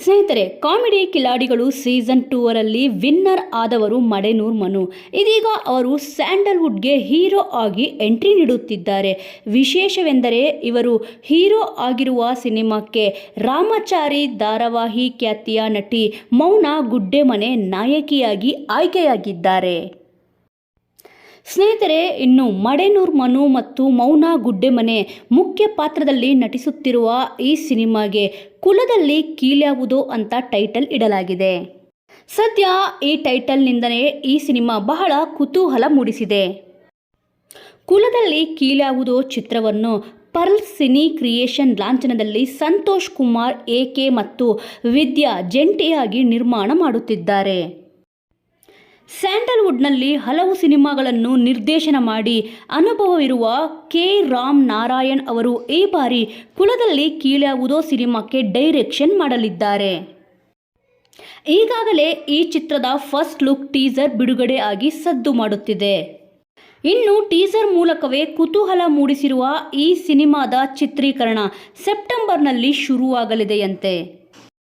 ಸ್ನೇಹಿತರೆ, ಕಾಮಿಡಿ ಕಿಲಾಡಿಗಳು ಸೀಸನ್ ಟೂವರಲ್ಲಿ ವಿನ್ನರ್ ಆದವರು ಮಡೆನೂರ್ ಮನು. ಇದೀಗ ಅವರು ಸ್ಯಾಂಡಲ್ವುಡ್ಗೆ ಹೀರೋ ಆಗಿ ಎಂಟ್ರಿ ನೀಡುತ್ತಿದ್ದಾರೆ. ವಿಶೇಷವೆಂದರೆ, ಇವರು ಹೀರೋ ಆಗಿರುವ ಸಿನಿಮಾಕ್ಕೆ ರಾಮಚಾರಿ ಧಾರಾವಾಹಿ ಖ್ಯಾತಿಯ ನಟಿ ಮೌನ ಗುಡ್ಡೆಮನೆ ನಾಯಕಿಯಾಗಿ ಆಯ್ಕೆಯಾಗಿದ್ದಾರೆ. ಸ್ನೇಹಿತರೆ, ಇನ್ನು ಮಡೆನೂರ್ ಮನು ಮತ್ತು ಮೌನಾ ಗುಡ್ಡೆಮನೆ ಮುಖ್ಯ ಪಾತ್ರದಲ್ಲಿ ನಟಿಸುತ್ತಿರುವ ಈ ಸಿನಿಮಾಗೆ ಕುಲದಲ್ಲಿ ಕೀಲ್ಯಾವುದು ಅಂತ ಟೈಟಲ್ ಇಡಲಾಗಿದೆ. ಸದ್ಯ ಈ ಟೈಟಲ್ನಿಂದಲೇ ಈ ಸಿನಿಮಾ ಬಹಳ ಕುತೂಹಲ ಮೂಡಿಸಿದೆ. ಕುಲದಲ್ಲಿ ಕೀಳ್ಯಾವುದೋ ಚಿತ್ರವನ್ನು ಪರ್ಲ್ ಸಿನಿ ಕ್ರಿಯೇಷನ್ ಲಾಂಛನದಲ್ಲಿ ಸಂತೋಷ್ ಕುಮಾರ್ ಎಕೆ ಮತ್ತು ವಿದ್ಯಾ ಜಂಟಿಯಾಗಿ ನಿರ್ಮಾಣ ಮಾಡುತ್ತಿದ್ದಾರೆ. ಸ್ಯಾಂಡಲ್ವುಡ್ನಲ್ಲಿ ಹಲವು ಸಿನಿಮಾಗಳನ್ನು ನಿರ್ದೇಶನ ಮಾಡಿ ಅನುಭವವಿರುವ ಕೆ. ರಾಮ್ ನಾರಾಯಣ್ ಅವರು ಈ ಬಾರಿ ಕುಲದಲ್ಲಿ ಕೀಳ್ಯಾವುದೋ ಸಿನಿಮಾಕ್ಕೆ ಡೈರೆಕ್ಷನ್ ಮಾಡಲಿದ್ದಾರೆ. ಈಗಾಗಲೇ ಈ ಚಿತ್ರದ ಫಸ್ಟ್ ಲುಕ್ ಟೀಸರ್ ಬಿಡುಗಡೆ ಆಗಿ ಸದ್ದು ಮಾಡುತ್ತಿದೆ. ಇನ್ನು ಟೀಸರ್ ಮೂಲಕವೇ ಕುತೂಹಲ ಮೂಡಿಸಿರುವ ಈ ಸಿನಿಮಾದ ಚಿತ್ರೀಕರಣ ಸೆಪ್ಟೆಂಬರ್ನಲ್ಲಿ ಶುರುವಾಗಲಿದೆಯಂತೆ.